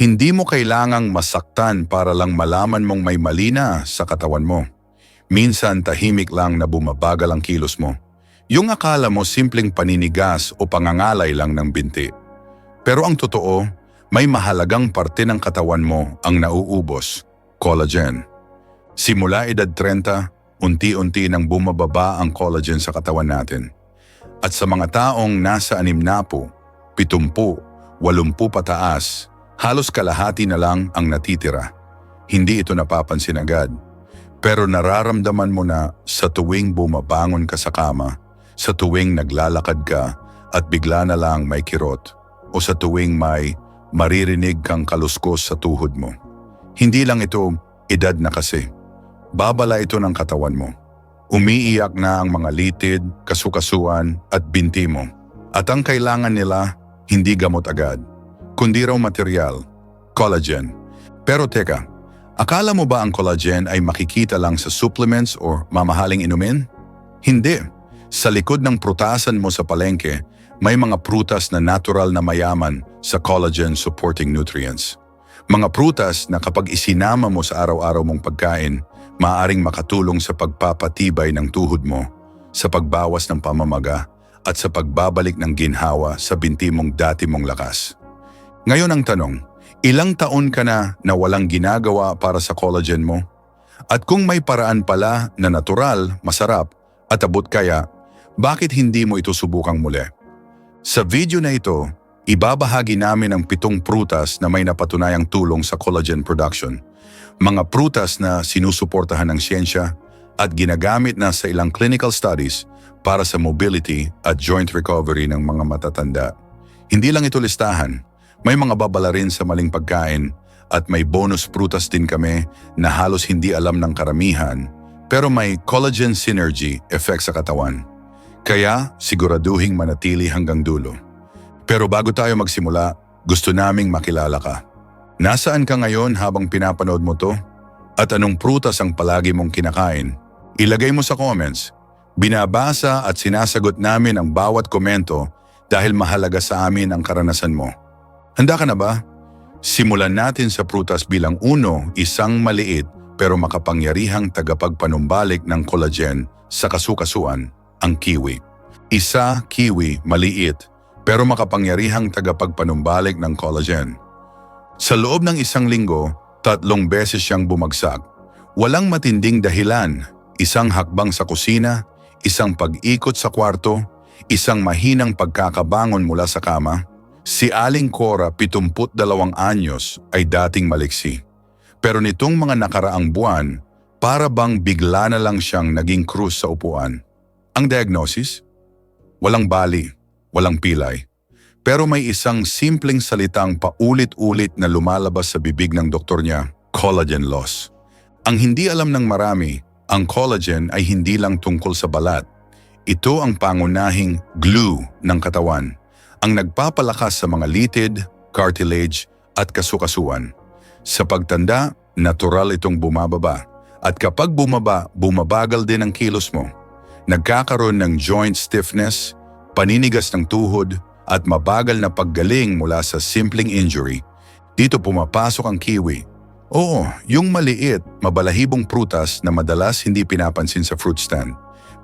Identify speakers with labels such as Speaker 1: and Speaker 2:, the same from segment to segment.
Speaker 1: Hindi mo kailangang masaktan para lang malaman mong may mali na sa katawan mo. Minsan tahimik lang na bumabagal ang kilos mo. Yung akala mo simpleng paninigas o pangangalay lang ng binti. Pero ang totoo, may mahalagang parte ng katawan mo ang nauubos, collagen. Simula edad 30, unti-unti nang bumababa ang collagen sa katawan natin. At sa mga taong nasa anim na po, pitumpu, walumpu pataas, halos kalahati na lang ang natitira. Hindi ito napapansin agad. Pero nararamdaman mo na sa tuwing bumabangon ka sa kama, sa tuwing naglalakad ka at bigla na lang may kirot, o sa tuwing may maririnig kang kaluskos sa tuhod mo. Hindi lang ito edad na kasi. Babala ito ng katawan mo. Umiiyak na ang mga litid, kasukasuan at binti mo. At ang kailangan nila, hindi gamot agad, kundi raw material, collagen. Pero teka, akala mo ba ang collagen ay makikita lang sa supplements or mamahaling inumin? Hindi. Sa likod ng prutasan mo sa palengke, may mga prutas na natural na mayaman sa collagen supporting nutrients. Mga prutas na kapag isinama mo sa araw-araw mong pagkain, maaring makatulong sa pagpapatibay ng tuhod mo, sa pagbawas ng pamamaga, at sa pagbabalik ng ginhawa sa binti mong dati mong lakas. Ngayon ang tanong, ilang taon ka na na walang ginagawa para sa collagen mo? At kung may paraan pala na natural, masarap, at abot kaya, bakit hindi mo ito subukang muli? Sa video na ito, ibabahagi namin ang pitong prutas na may napatunayang tulong sa collagen production. Mga prutas na sinusuportahan ng siyensya at ginagamit na sa ilang clinical studies para sa mobility at joint recovery ng mga matatanda. Hindi lang ito listahan, may mga babala rin sa maling pagkain at may bonus prutas din kami na halos hindi alam ng karamihan pero may collagen synergy effect sa katawan. Kaya siguraduhing manatili hanggang dulo. Pero bago tayo magsimula, gusto naming makilala ka. Nasaan ka ngayon habang pinapanood mo to? At anong prutas ang palagi mong kinakain? Ilagay mo sa comments. Binabasa at sinasagot namin ang bawat komento dahil mahalaga sa amin ang karanasan mo. Handa ka na ba? Simulan natin sa prutas bilang uno, isang maliit pero makapangyarihang tagapagpanumbalik ng collagen sa kasukasuan, ang kiwi. Isa, kiwi, maliit, pero makapangyarihang tagapagpanumbalik ng collagen. Sa loob ng isang linggo, tatlong beses siyang bumagsak. Walang matinding dahilan, isang hakbang sa kusina, isang pag-ikot sa kwarto, isang mahinang pagkakabangon mula sa kama. Si Aling Cora, 72 anyos, ay dating maliksi. Pero nitong mga nakaraang buwan, para bang bigla na lang siyang naging krus sa upuan. Ang diagnosis? Walang bali, walang pilay. Pero may isang simpleng salitang paulit-ulit na lumalabas sa bibig ng doktor niya, collagen loss. Ang hindi alam ng marami, ang collagen ay hindi lang tungkol sa balat. Ito ang pangunahing glue ng katawan, ang nagpapalakas sa mga litid, cartilage at kasukasuan. Sa pagtanda, natural itong bumababa. At kapag bumaba, bumabagal din ang kilos mo. Nagkakaroon ng joint stiffness, paninigas ng tuhod, at mabagal na paggaling mula sa simpleng injury. Dito pumapasok ang kiwi. Oo, yung maliit, mabalahibong prutas na madalas hindi pinapansin sa fruit stand.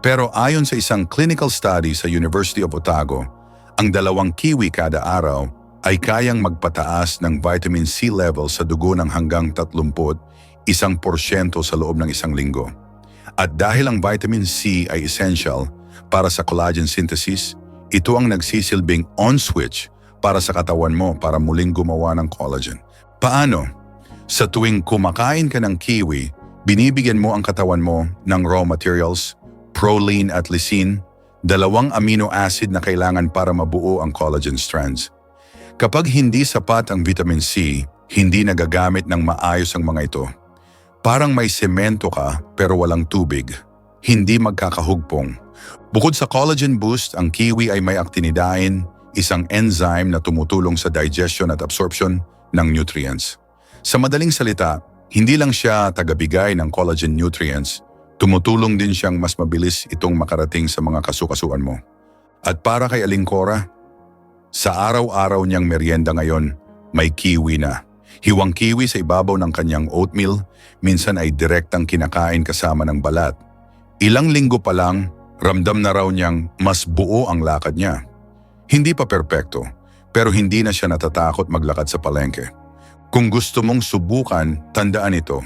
Speaker 1: Pero ayon sa isang clinical study sa University of Otago, ang dalawang kiwi kada araw ay kayang magpataas ng vitamin C level sa dugo ng hanggang 30 isang porsyento sa loob ng isang linggo. At dahil ang vitamin C ay essential para sa collagen synthesis, ito ang nagsisilbing on switch para sa katawan mo para muling gumawa ng collagen. Paano? Sa tuwing kumakain ka ng kiwi, binibigyan mo ang katawan mo ng raw materials, proline at lysine, dalawang amino acid na kailangan para mabuo ang collagen strands. Kapag hindi sapat ang vitamin C, hindi nagagamit ng maayos ang mga ito. Parang may semento ka pero walang tubig. Hindi magkakahugpong. Bukod sa collagen boost, ang kiwi ay may actinidain, isang enzyme na tumutulong sa digestion at absorption ng nutrients. Sa madaling salita, hindi lang siya tagabigay ng collagen nutrients, tumutulong din siyang mas mabilis itong makarating sa mga kasukasuan mo. At para kay Aling Cora, sa araw-araw niyang merienda ngayon, may kiwi na. Hiwang kiwi sa ibabaw ng kanyang oatmeal, minsan ay direktang kinakain kasama ng balat. Ilang linggo pa lang, ramdam na raw niyang mas buo ang lakad niya. Hindi pa perpekto, pero hindi na siya natatakot maglakad sa palengke. Kung gusto mong subukan, tandaan ito.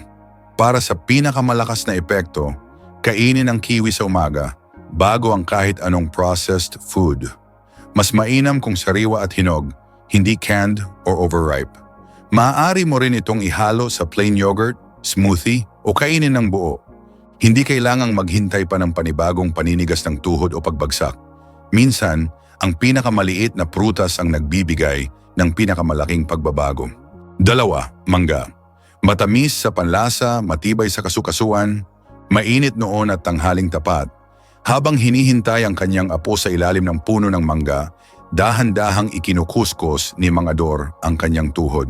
Speaker 1: Para sa pinakamalakas na epekto, kainin ang kiwi sa umaga bago ang kahit anong processed food. Mas mainam kung sariwa at hinog, hindi canned or overripe. Maaari mo rin itong ihalo sa plain yogurt, smoothie o kainin ng buo. Hindi kailangang maghintay pa ng panibagong paninigas ng tuhod o pagbagsak. Minsan, ang pinakamaliit na prutas ang nagbibigay ng pinakamalaking pagbabago. Dalawa, mangga. Matamis sa panlasa, matibay sa kasukasuan, mainit noon at tanghaling tapat. Habang hinihintay ang kanyang apo sa ilalim ng puno ng mangga, dahan-dahang ikinukuskus ni Mangador ang kanyang tuhod.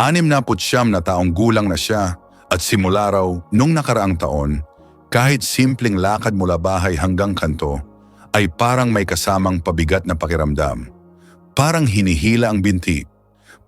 Speaker 1: Anim na putsyam na taong gulang na siya at simula raw nung nakaraang taon, kahit simpleng lakad mula bahay hanggang kanto, ay parang may kasamang pabigat na pakiramdam. Parang hinihila ang binti.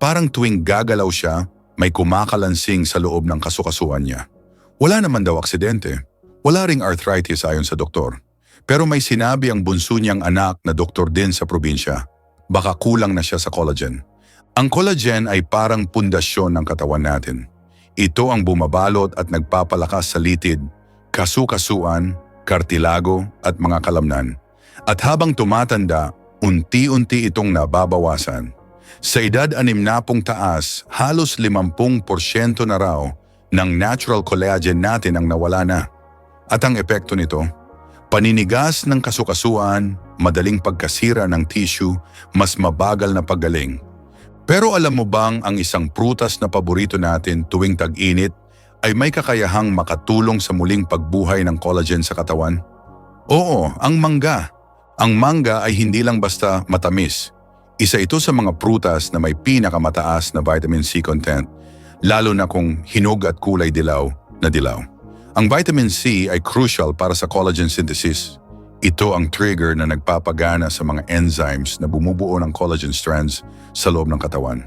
Speaker 1: Parang tuwing gagalaw siya, may kumakalansing sa loob ng kasukasuan niya. Wala naman daw aksidente. Wala ring arthritis ayon sa doktor. Pero may sinabi ang bunso niyang anak na doktor din sa probinsya. Baka kulang na siya sa collagen. Ang collagen ay parang pundasyon ng katawan natin. Ito ang bumabalot at nagpapalakas sa litid, kasukasuan, kartilago at mga kalamnan. At habang tumatanda, unti-unti itong nababawasan. Sa edad anim na pong taas, halos 50% na raw ng natural collagen natin ang nawala na. At ang epekto nito, paninigas ng kasukasuan, madaling pagkasira ng tissue, mas mabagal na paggaling. Pero alam mo bang ang isang prutas na paborito natin tuwing tag-init ay may kakayahang makatulong sa muling pagbuhay ng collagen sa katawan? Oo, ang mangga. Ang mangga ay hindi lang basta matamis. Isa ito sa mga prutas na may pinakamataas na vitamin C content, lalo na kung hinog at kulay dilaw na dilaw. Ang vitamin C ay crucial para sa collagen synthesis. Ito ang trigger na nagpapagana sa mga enzymes na bumubuo ng collagen strands sa loob ng katawan.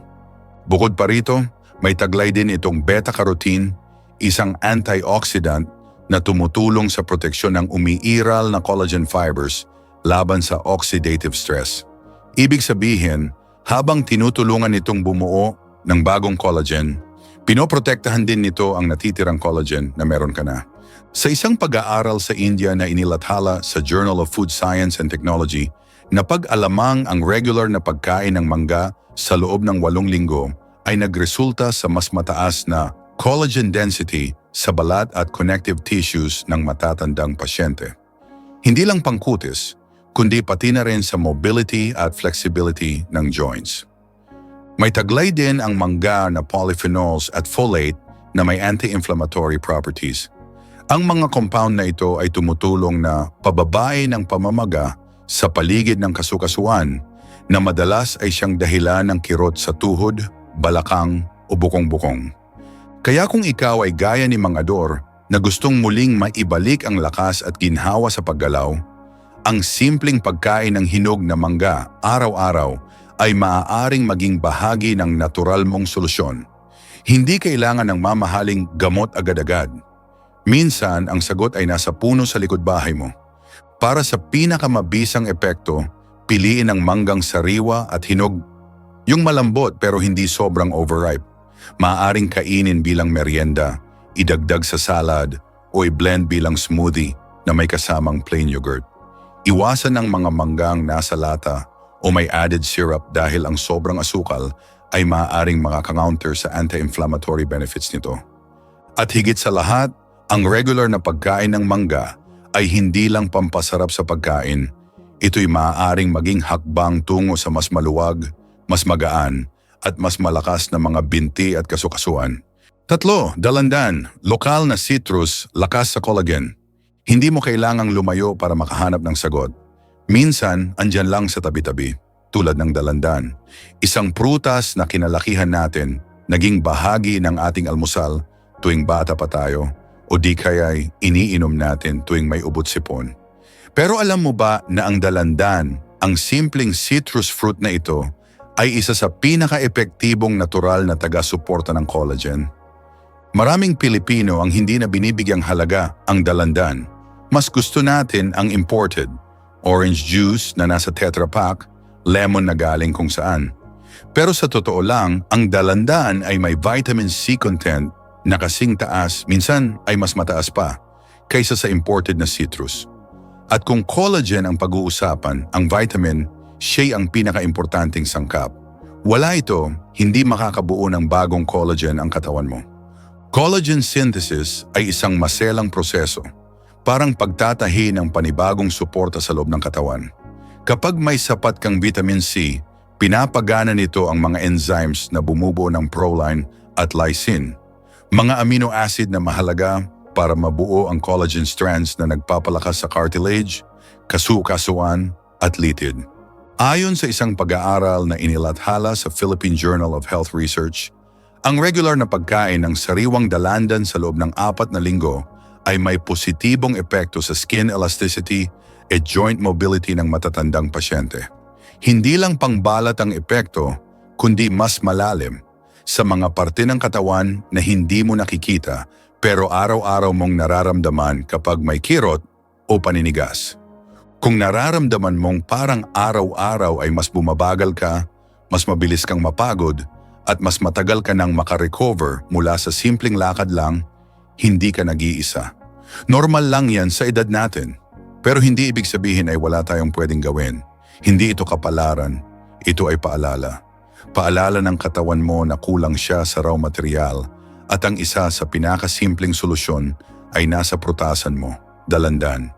Speaker 1: Bukod pa rito, may taglay din itong beta-carotene, isang antioxidant na tumutulong sa proteksyon ng umiiral na collagen fibers laban sa oxidative stress. Ibig sabihin, habang tinutulungan itong bumuo ng bagong collagen, pinoprotektahan din nito ang natitirang collagen na meron ka na. Sa isang pag-aaral sa India na inilathala sa Journal of Food Science and Technology, napag-alamang ang regular na pagkain ng mangga sa loob ng walong linggo ay nagresulta sa mas mataas na collagen density sa balat at connective tissues ng matatandang pasyente. Hindi lang pangkutis, kundi pati na rin sa mobility at flexibility ng joints. May taglay din ang mangga na polyphenols at folate na may anti-inflammatory properties. Ang mga compound na ito ay tumutulong na pababae ng pamamaga sa paligid ng kasukasuan na madalas ay siyang dahilan ng kirot sa tuhod, balakang o bukong-bukong. Kaya kung ikaw ay gaya ni Mangador na gustong muling maibalik ang lakas at ginhawa sa paggalaw, ang simpleng pagkain ng hinog na mangga araw-araw ay maaaring maging bahagi ng natural mong solusyon. Hindi kailangan ng mamahaling gamot agad-agad. Minsan, ang sagot ay nasa puno sa likod bahay mo. Para sa pinakamabisang epekto, piliin ang manggang sariwa at hinog. Yung malambot pero hindi sobrang overripe. Maaaring kainin bilang merienda, idagdag sa salad, o i-blend bilang smoothie na may kasamang plain yogurt. Iwasan ang mga manggang nasa lata o may added syrup dahil ang sobrang asukal ay maaaring makaka-counter sa anti-inflammatory benefits nito. At higit sa lahat, ang regular na pagkain ng mangga ay hindi lang pampasarap sa pagkain, ito'y maaaring maging hakbang tungo sa mas maluwag, mas magaan, at mas malakas na mga binti at kasukasuan. Tatlo, dalandan, lokal na citrus, lakas sa collagen. Hindi mo kailangang lumayo para makahanap ng sagot. Minsan, andyan lang sa tabi-tabi, tulad ng dalandan. Isang prutas na kinalakihan natin, naging bahagi ng ating almusal tuwing bata pa tayo o di kaya'y iniinom natin tuwing may ubot sipon. Pero alam mo ba na ang dalandan, ang simpleng citrus fruit na ito, ay isa sa pinaka-epektibong natural na taga-suporta ng collagen. Maraming Pilipino ang hindi na binibigyang halaga ang dalandan. Mas gusto natin ang imported, orange juice na nasa Tetra Pak, lemon na galing kung saan. Pero sa totoo lang, ang dalandan ay may vitamin C content na kasing taas, minsan ay mas mataas pa, kaysa sa imported na citrus. At kung collagen ang pag-uusapan, ang vitamin, siya ang pinaka-importanting sangkap. Wala ito, hindi makakabuo ng bagong collagen ang katawan mo. Collagen synthesis ay isang maselang proseso, parang pagtatahi ng panibagong suporta sa loob ng katawan. Kapag may sapat kang vitamin C, pinapagana nito ang mga enzymes na bumubuo ng proline at lysine, mga amino acid na mahalaga para mabuo ang collagen strands na nagpapalakas sa cartilage, kasukasuan at litid. Ayon sa isang pag-aaral na inilathala sa Philippine Journal of Health Research, ang regular na pagkain ng sariwang dalandan sa loob ng apat na linggo ay may positibong epekto sa skin elasticity at joint mobility ng matatandang pasyente. Hindi lang pangbalat ang epekto, kundi mas malalim sa mga parte ng katawan na hindi mo nakikita pero araw-araw mong nararamdaman kapag may kirot o paninigas. Kung nararamdaman mong parang araw-araw ay mas bumabagal ka, mas mabilis kang mapagod, at mas matagal ka nang makarecover mula sa simpleng lakad lang, hindi ka nag-iisa. Normal lang yan sa edad natin. Pero hindi ibig sabihin ay wala tayong pwedeng gawin. Hindi ito kapalaran, ito ay paalala. Paalala ng katawan mo na kulang siya sa raw material at ang isa sa pinakasimpleng solusyon ay nasa prutasan mo, dalandan.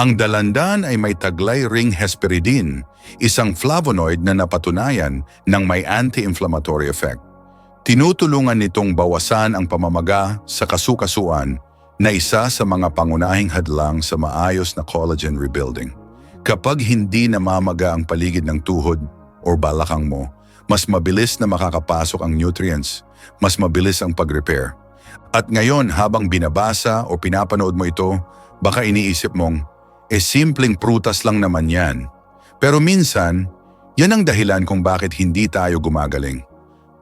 Speaker 1: Ang dalandan ay may taglay ring hesperidin, isang flavonoid na napatunayan ng may anti-inflammatory effect. Tinutulungan nitong bawasan ang pamamaga sa kasukasuan na isa sa mga pangunahing hadlang sa maayos na collagen rebuilding. Kapag hindi namamaga ang paligid ng tuhod o balakang mo, mas mabilis na makakapasok ang nutrients, mas mabilis ang pag-repair. At ngayon habang binabasa o pinapanood mo ito, baka iniisip mong, eh simpleng prutas lang naman yan. Pero minsan, yan ang dahilan kung bakit hindi tayo gumagaling.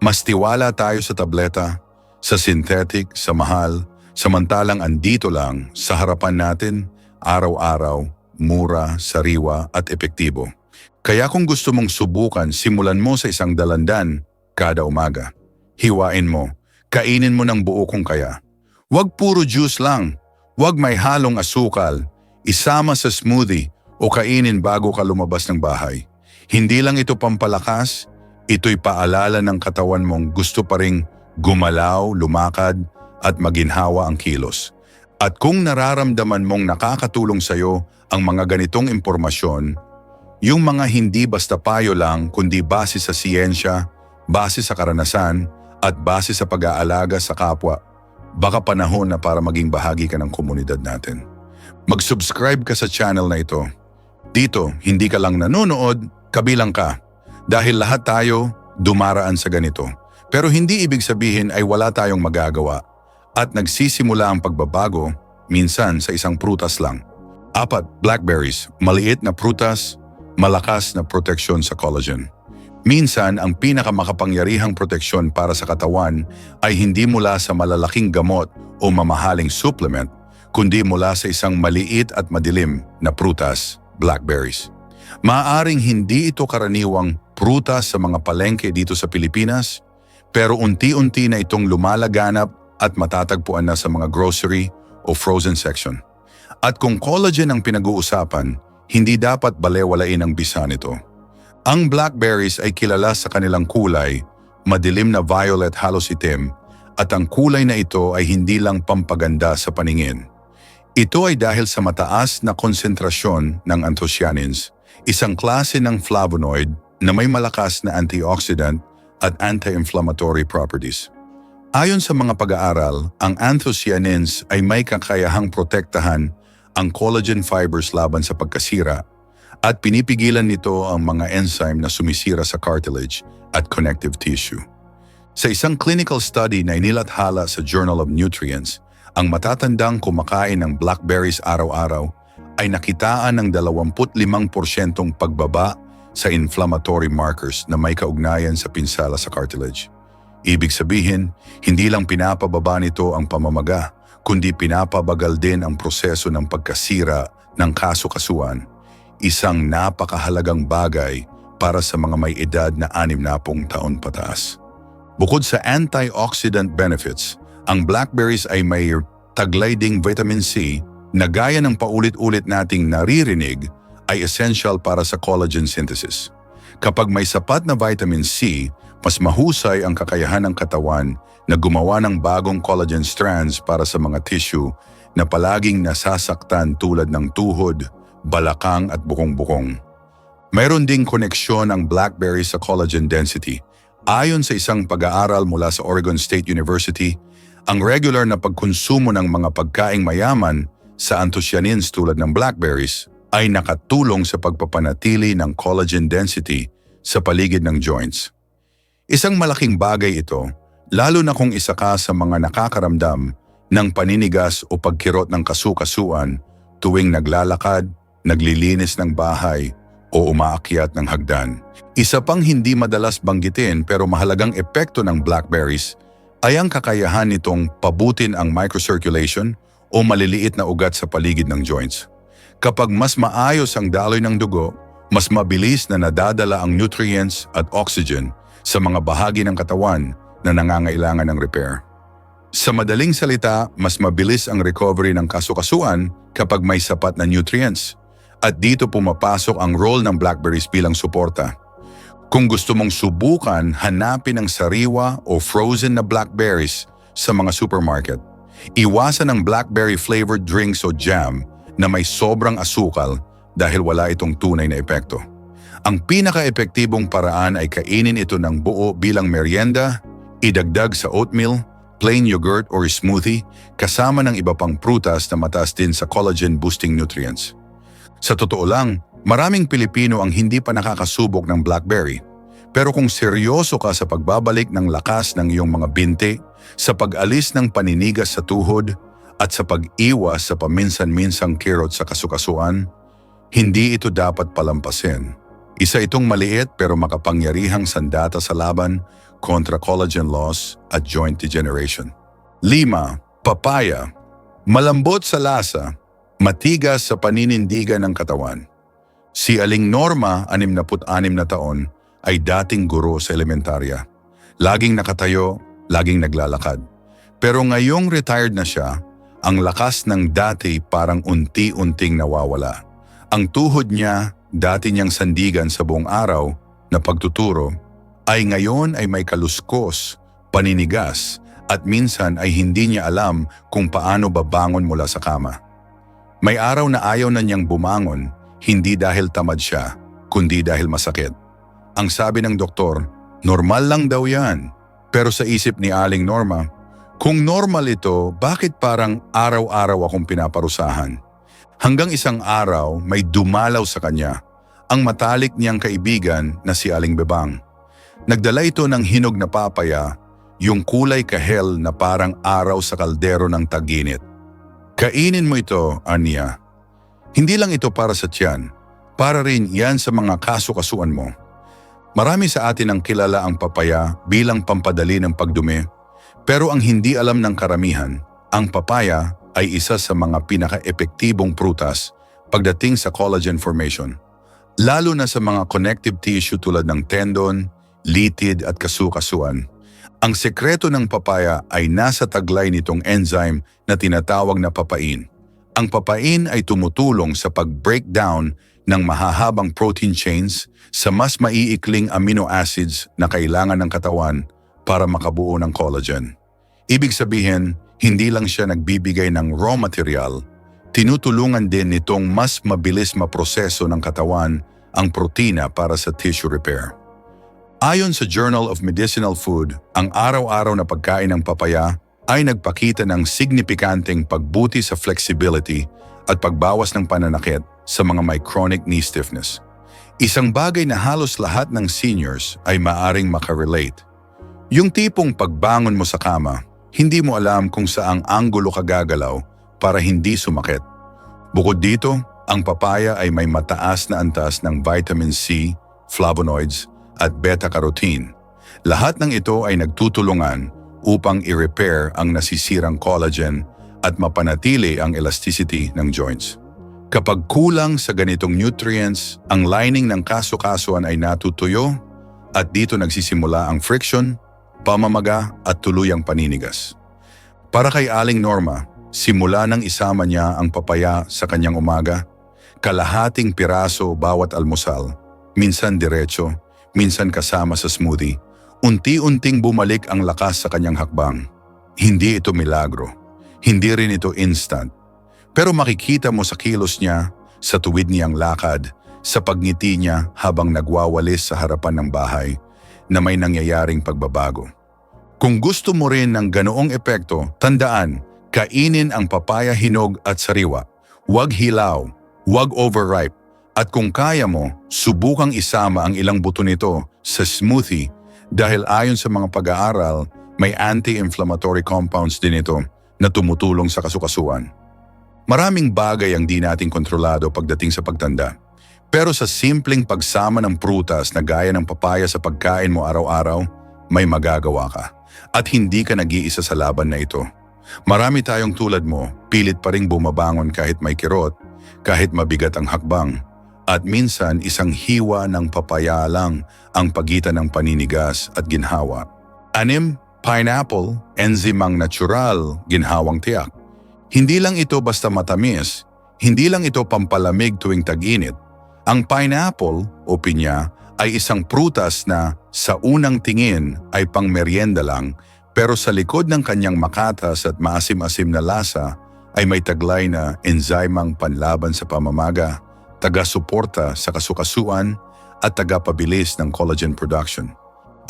Speaker 1: Mas tiwala tayo sa tableta, sa synthetic, sa mahal, samantalang andito lang sa harapan natin, araw-araw, mura, sariwa at epektibo. Kaya kung gusto mong subukan, simulan mo sa isang dalandan kada umaga. Hiwain mo, kainin mo ng buo kung kaya. Huwag puro juice lang, huwag may halong asukal, isama sa smoothie o kainin bago ka lumabas ng bahay. Hindi lang ito pampalakas, ito'y paalala ng katawan mong gusto pa ring gumalaw, lumakad at maginhawa ang kilos. At kung nararamdaman mong nakakatulong sa'yo ang mga ganitong impormasyon, yung mga hindi basta payo lang kundi base sa siyensya, base sa karanasan, at base sa pag-aalaga sa kapwa, baka panahon na para maging bahagi ka ng komunidad natin. Mag-subscribe ka sa channel na ito. Dito, hindi ka lang nanonood, kabilang ka. Dahil lahat tayo dumaraan sa ganito. Pero hindi ibig sabihin ay wala tayong magagawa. At nagsisimula ang pagbabago, minsan sa isang prutas lang. Apat, blackberries, maliit na prutas, malakas na proteksyon sa collagen. Minsan, ang pinakamakapangyarihang proteksyon para sa katawan ay hindi mula sa malalaking gamot o mamahaling supplement, kundi mula sa isang maliit at madilim na prutas, blackberries. Maaring hindi ito karaniwang prutas sa mga palengke dito sa Pilipinas, pero unti-unti na itong lumalaganap at matatagpuan na sa mga grocery o frozen section. At kung collagen ang pinag-uusapan, hindi dapat balewalain ang bisa nito. Ang blackberries ay kilala sa kanilang kulay, madilim na violet halos itim, at ang kulay na ito ay hindi lang pampaganda sa paningin. Ito ay dahil sa mataas na konsentrasyon ng anthocyanins, isang klase ng flavonoid na may malakas na antioxidant at anti-inflammatory properties. Ayon sa mga pag-aaral, ang anthocyanins ay may kakayahang protektahan ang collagen fibers laban sa pagkasira at pinipigilan nito ang mga enzyme na sumisira sa cartilage at connective tissue. Sa isang clinical study na inilathala sa Journal of Nutrients, ang matatandang kumakain ng blackberries araw-araw ay nakitaan ng 25% pagbaba sa inflammatory markers na may kaugnayan sa pinsala sa cartilage. Ibig sabihin, hindi lang pinapababa nito ang pamamaga, kundi pinapabagal din ang proseso ng pagkasira ng kasukasuan, isang napakahalagang bagay para sa mga may edad na anim na pong taon pataas. Bukod sa antioxidant benefits, ang blackberries ay may taglay ding vitamin C na gaya ng paulit-ulit nating naririnig ay essential para sa collagen synthesis. Kapag may sapat na vitamin C, mas mahusay ang kakayahan ng katawan na gumawa ng bagong collagen strands para sa mga tissue na palaging nasasaktan tulad ng tuhod, balakang at bukong-bukong. Mayroon ding koneksyon ang blackberry sa collagen density. Ayon sa isang pag-aaral mula sa Oregon State University, ang regular na pagkonsumo ng mga pagkaing mayaman sa anthocyanins tulad ng blackberries ay nakatulong sa pagpapanatili ng collagen density sa paligid ng joints. Isang malaking bagay ito, lalo na kung isa ka sa mga nakakaramdam ng paninigas o pagkirot ng kasukasuan tuwing naglalakad, naglilinis ng bahay o umaakyat ng hagdan. Isa pang hindi madalas banggitin pero mahalagang epekto ng blackberries ay ang kakayahan nitong pabutin ang microcirculation o maliliit na ugat sa paligid ng joints. Kapag mas maayos ang daloy ng dugo, mas mabilis na nadadala ang nutrients at oxygen sa mga bahagi ng katawan na nangangailangan ng repair. Sa madaling salita, mas mabilis ang recovery ng kasukasuan kapag may sapat na nutrients. At dito pumapasok ang role ng blackberries bilang suporta. Kung gusto mong subukan, hanapin ang sariwa o frozen na blackberries sa mga supermarket. Iwasan ang blackberry-flavored drinks o jam na may sobrang asukal dahil wala itong tunay na epekto. Ang pinaka-epektibong paraan ay kainin ito ng buo bilang merienda, idagdag sa oatmeal, plain yogurt or smoothie kasama ng iba pang prutas na mataas din sa collagen-boosting nutrients. Sa totoo lang, maraming Pilipino ang hindi pa nakakasubok ng blackberry. Pero kung seryoso ka sa pagbabalik ng lakas ng iyong mga binti, sa pag-alis ng paninigas sa tuhod, at sa pag-iwas sa paminsan-minsang kirot sa kasukasuan, hindi ito dapat palampasin. Isa itong maliit pero makapangyarihang sandata sa laban kontra collagen loss at joint degeneration. Lima, papaya. Malambot sa lasa, matigas sa paninindigan ng katawan. Si Aling Norma, 66 na taon, ay dating guro sa elementarya. Laging nakatayo, laging naglalakad. Pero ngayong retired na siya, ang lakas ng dati parang unti-unting nawawala. Ang tuhod niya, dati niyang sandigan sa buong araw na pagtuturo, ay ngayon ay may kaluskos, paninigas, at minsan ay hindi niya alam kung paano babangon mula sa kama. May araw na ayaw na niyang bumangon, hindi dahil tamad siya, kundi dahil masakit. Ang sabi ng doktor, normal lang daw yan. Pero sa isip ni Aling Norma, kung normal ito, bakit parang araw-araw akong pinaparusahan? Hanggang isang araw may dumalaw sa kanya, ang matalik niyang kaibigan na si Aling Bebang. Nagdala ito ng hinog na papaya, yung kulay kahel na parang araw sa kaldero ng taginit. Kainin mo ito, Anya. Hindi lang ito para sa tiyan, para rin yan sa mga kasukasuan mo. Marami sa atin ang kilala ang papaya bilang pampadali ng pagdumi, pero ang hindi alam ng karamihan, ang papaya ay isa sa mga pinaka-epektibong prutas pagdating sa collagen formation. Lalo na sa mga connective tissue tulad ng tendon, litid at kasukasuan. Ang sekreto ng papaya ay nasa taglay nitong enzyme na tinatawag na papain. Ang papain ay tumutulong sa pag-breakdown ng mahahabang protein chains sa mas maiikling amino acids na kailangan ng katawan para makabuo ng collagen. Ibig sabihin, hindi lang siya nagbibigay ng raw material, tinutulungan din nitong mas mabilis maproseso ng katawan ang protina para sa tissue repair. Ayon sa Journal of Medicinal Food, ang araw-araw na pagkain ng papaya ay nagpakita ng signifikanteng pagbuti sa flexibility at pagbawas ng pananakit sa mga may chronic knee stiffness. Isang bagay na halos lahat ng seniors ay maaring makarelate. Yung tipong pagbangon mo sa kama, hindi mo alam kung saang anggulo ka gagalaw para hindi sumakit. Bukod dito, ang papaya ay may mataas na antas ng vitamin C, flavonoids, at beta-carotene. Lahat ng ito ay nagtutulungan upang i-repair ang nasisirang collagen at mapanatili ang elasticity ng joints. Kapag kulang sa ganitong nutrients, ang lining ng kaso-kasuan ay natutuyo at dito nagsisimula ang friction, pamamaga at tuluyang paninigas. Para kay Aling Norma, simula nang isama niya ang papaya sa kanyang umaga, kalahating piraso bawat almusal, minsan diretso, minsan kasama sa smoothie, unti-unting bumalik ang lakas sa kanyang hakbang. Hindi ito milagro. Hindi rin ito instant. Pero makikita mo sa kilos niya, sa tuwid niyang lakad, sa pagngiti niya habang nagwawalis sa harapan ng bahay na may nangyayaring pagbabago. Kung gusto mo rin ng ganoong epekto, tandaan, kainin ang papaya hinog at sariwa. Huwag hilaw, huwag overripe. At kung kaya mo, subukang isama ang ilang buto nito sa smoothie dahil ayon sa mga pag-aaral, may anti-inflammatory compounds din ito na tumutulong sa kasukasuan. Maraming bagay ang di natin kontrolado pagdating sa pagtanda. Pero sa simpleng pagsama ng prutas na gaya ng papaya sa pagkain mo araw-araw, may magagawa ka. At hindi ka nag-iisa sa laban na ito. Marami tayong tulad mo, pilit pa ring bumabangon kahit may kirot, kahit mabigat ang hakbang. At minsan isang hiwa ng papaya lang ang pagitan ng paninigas at ginhawa. Anim, pineapple, enzimang natural, ginhawang tiyak. Hindi lang ito basta matamis, hindi lang ito pampalamig tuwing tag-init. Ang pineapple o pinya ay isang prutas na sa unang tingin ay pang merienda lang pero sa likod ng kanyang makatas at maasim-asim na lasa ay may taglay na enzymang panlaban sa pamamaga, taga-suporta sa kasukasuan at taga-pabilis ng collagen production.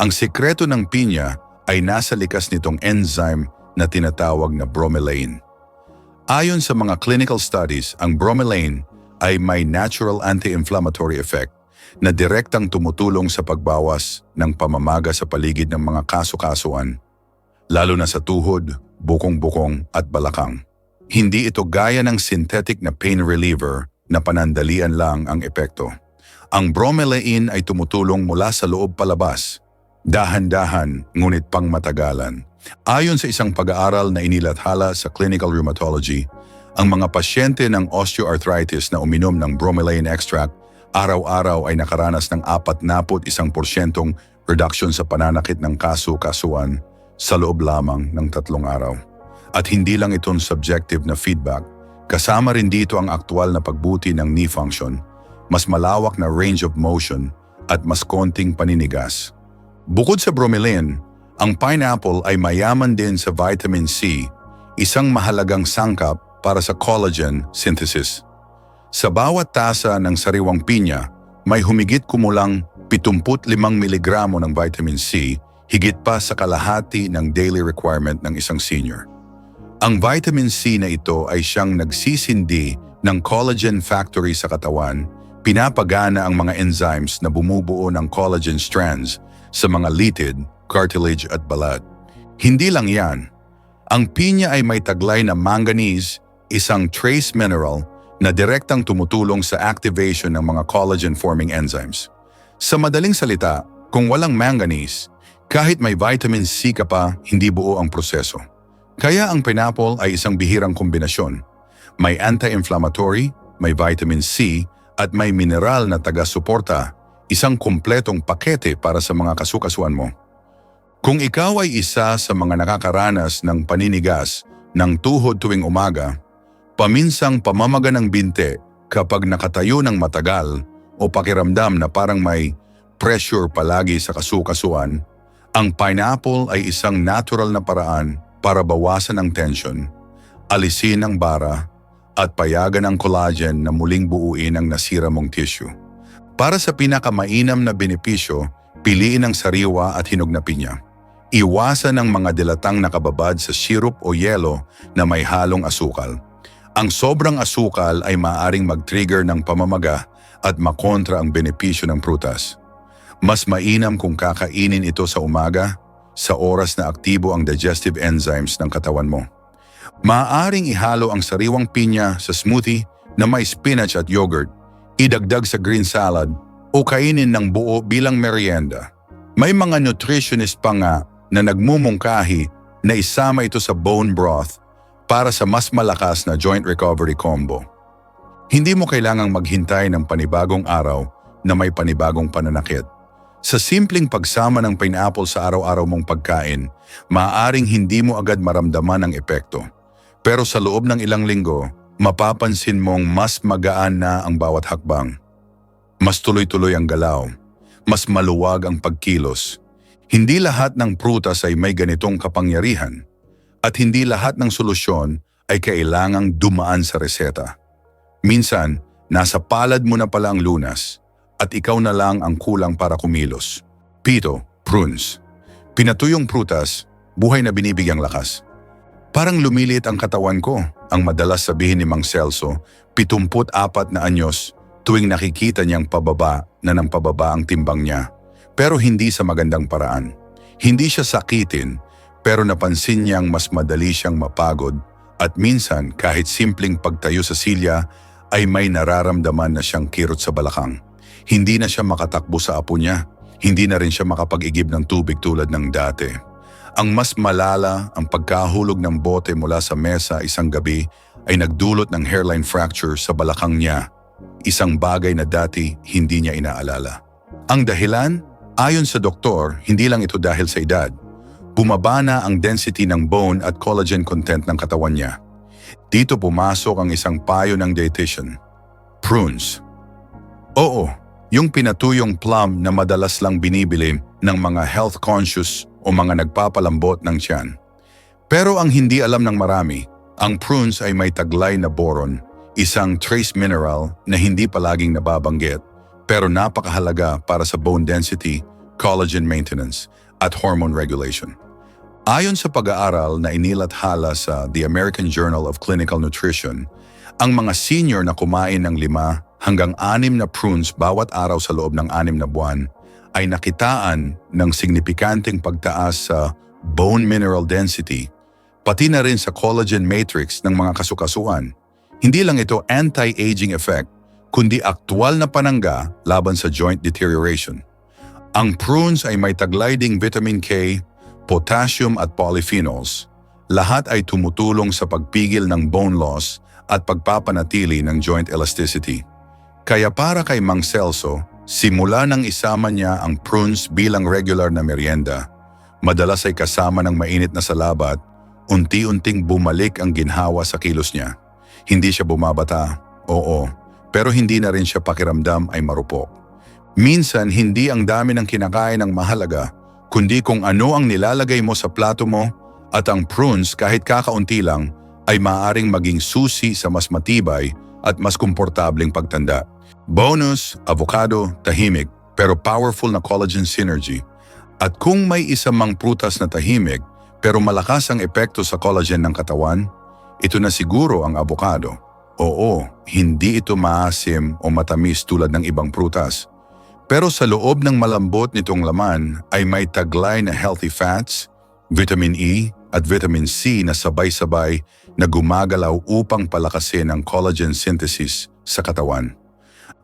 Speaker 1: Ang sekreto ng pinya ay nasa likas nitong enzyme na tinatawag na bromelain. Ayon sa mga clinical studies, ang bromelain ay may natural anti-inflammatory effect na direktang tumutulong sa pagbawas ng pamamaga sa paligid ng mga kaso-kasuan, lalo na sa tuhod, bukong-bukong at balakang. Hindi ito gaya ng synthetic na pain reliever na panandalian lang ang epekto. Ang bromelain ay tumutulong mula sa loob palabas, dahan-dahan ngunit pang matagalan. Ayon sa isang pag-aaral na inilathala sa clinical rheumatology, ang mga pasyente ng osteoarthritis na uminom ng bromelain extract araw-araw ay nakaranas ng 41% reduction sa pananakit ng kaso-kasuan sa loob lamang ng tatlong araw. At hindi lang itong subjective na feedback, kasama rin dito ang aktual na pagbuti ng knee function, mas malawak na range of motion at mas konting paninigas. Bukod sa bromelain, ang pineapple ay mayaman din sa vitamin C, isang mahalagang sangkap para sa collagen synthesis. Sa bawat tasa ng sariwang pinya, may humigit kumulang 75 mg ng vitamin C, higit pa sa kalahati ng daily requirement ng isang senior. Ang vitamin C na ito ay siyang nagsisindi ng collagen factory sa katawan, pinapagana ang mga enzymes na bumubuo ng collagen strands sa mga litid cartilage at balat. Hindi lang yan. Ang pinya ay may taglay na manganese, isang trace mineral na direktang tumutulong sa activation ng mga collagen-forming enzymes. Sa madaling salita, kung walang manganese, kahit may vitamin C ka pa, hindi buo ang proseso. Kaya ang pineapple ay isang bihirang kombinasyon. May anti-inflammatory, may vitamin C, at may mineral na taga-suporta, isang kumpletong pakete para sa mga kasukasuan mo. Kung ikaw ay isa sa mga nakakaranas ng paninigas ng tuhod tuwing umaga, paminsang pamamaga ng binte kapag nakatayo ng matagal o pakiramdam na parang may pressure palagi sa kasukasuan, ang pineapple ay isang natural na paraan para bawasan ang tension, alisin ang bara, at payagan ang collagen na muling buuin ang nasira mong tissue. Para sa pinakamainam na benepisyo, piliin ang sariwa at hinog na pinya. Iwasan ang mga dilatang nakababad sa syrup o yelo na may halong asukal. Ang sobrang asukal ay maaring mag-trigger ng pamamaga at makontra ang benepisyo ng prutas. Mas mainam kung kakainin ito sa umaga, sa oras na aktibo ang digestive enzymes ng katawan mo. Maaaring ihalo ang sariwang pinya sa smoothie na may spinach at yogurt, idagdag sa green salad, o kainin ng buo bilang merienda. May mga nutritionist pa nga na nagmumungkahi na isama ito sa bone broth para sa mas malakas na joint recovery combo. Hindi mo kailangang maghintay ng panibagong araw na may panibagong pananakit. Sa simpleng pagsama ng pineapple sa araw-araw mong pagkain, maaaring hindi mo agad maramdaman ang epekto. Pero sa loob ng ilang linggo, mapapansin mong mas magaan na ang bawat hakbang. Mas tuloy-tuloy ang galaw, mas maluwag ang pagkilos. Hindi lahat ng prutas ay may ganitong kapangyarihan at hindi lahat ng solusyon ay kailangang dumaan sa reseta. Minsan, nasa palad mo na pala ang lunas at ikaw na lang ang kulang para kumilos. Pito, prunes. Pinatuyong prutas, buhay na binibigyang lakas. Parang lumiliit ang katawan ko, ang madalas sabihin ni Mang Celso, 74 na anyos tuwing nakikita niyang pababa na ng pababa ang timbang niya. Pero hindi sa magandang paraan. Hindi siya sakitin, pero napansin niyang mas madali siyang mapagod at minsan kahit simpleng pagtayo sa silya ay may nararamdaman na siyang kirot sa balakang. Hindi na siya makatakbo sa apo niya. Hindi na rin siya makapag-igib ng tubig tulad ng dati. Ang mas malala, ang pagkahulog ng bote mula sa mesa isang gabi ay nagdulot ng hairline fracture sa balakang niya. Isang bagay na dati hindi niya inaalala. Ang dahilan? Ayon sa doktor, hindi lang ito dahil sa edad. Bumaba na ang density ng bone at collagen content ng katawan niya. Dito pumasok ang isang payo ng dietitian. Prunes. Oo, yung pinatuyong plum na madalas lang binibili ng mga health-conscious o mga nagpapalambot ng tiyan. Pero ang hindi alam ng marami, ang prunes ay may taglay na boron, isang trace mineral na hindi palaging nababanggit pero napakahalaga para sa bone density, collagen maintenance, at hormone regulation. Ayon sa pag-aaral na inilathala sa The American Journal of Clinical Nutrition, ang mga senior na kumain ng lima hanggang anim na prunes bawat araw sa loob ng anim na buwan ay nakitaan ng signifikanteng pagtaas sa bone mineral density, pati na rin sa collagen matrix ng mga kasukasuan. Hindi lang ito anti-aging effect, kundi aktwal na panangga laban sa joint deterioration. Ang prunes ay may taglay ding vitamin K, potassium at polyphenols. Lahat ay tumutulong sa pagpigil ng bone loss at pagpapanatili ng joint elasticity. Kaya para kay Mang Celso, simula nang isama niya ang prunes bilang regular na merienda, madalas ay kasama ng mainit na salabat, unti-unting bumalik ang ginhawa sa kilos niya. Hindi siya bumabata, oo, pero hindi na rin siya pakiramdam ay marupok. Minsan, hindi ang dami ng kinakain ang mahalaga, kundi kung ano ang nilalagay mo sa plato mo at ang prunes kahit kakaunti lang ay maaring maging susi sa mas matibay at mas komportableng pagtanda. Bonus, avocado, tahimik, pero powerful na collagen synergy. At kung may isa mang prutas na tahimik, pero malakas ang epekto sa collagen ng katawan, ito na siguro ang avocado. Oo, hindi ito maasim o matamis tulad ng ibang prutas. Pero sa loob ng malambot nitong laman ay may taglay na healthy fats, vitamin E at vitamin C na sabay-sabay na gumagalaw upang palakasin ang collagen synthesis sa katawan.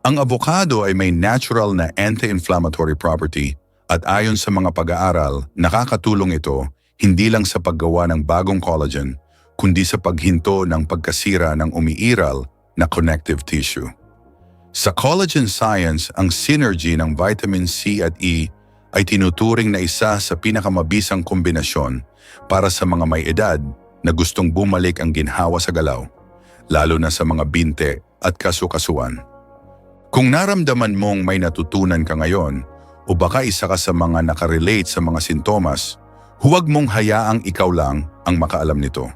Speaker 1: Ang avocado ay may natural na anti-inflammatory property at ayon sa mga pag-aaral, nakakatulong ito hindi lang sa paggawa ng bagong collagen, kundi sa paghinto ng pagkasira ng umiiral na connective tissue. Sa collagen science, ang synergy ng vitamin C at E ay tinuturing na isa sa pinakamabisang kombinasyon para sa mga may edad na gustong bumalik ang ginhawa sa galaw, lalo na sa mga binte at kasukasuan. Kung naramdaman mong may natutunan ka ngayon o baka isa ka sa mga nakarelate sa mga sintomas, huwag mong hayaang ikaw lang ang makaalam nito.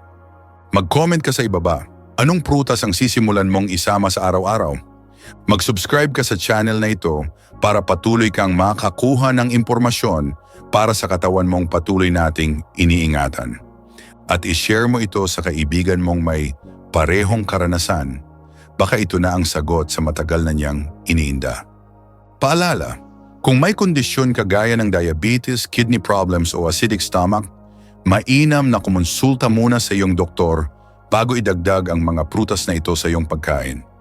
Speaker 1: Mag-comment ka sa ibaba. Anong prutas ang sisimulan mong isama sa araw-araw? Mag-subscribe ka sa channel na ito para patuloy kang makakuha ng impormasyon para sa katawan mong patuloy nating iniingatan. At ishare mo ito sa kaibigan mong may parehong karanasan. Baka ito na ang sagot sa matagal na niyang iniinda. Paalala, kung may kondisyon kagaya ng diabetes, kidney problems o acidic stomach, mainam na kumonsulta muna sa iyong doktor bago idagdag ang mga prutas na ito sa iyong pagkain.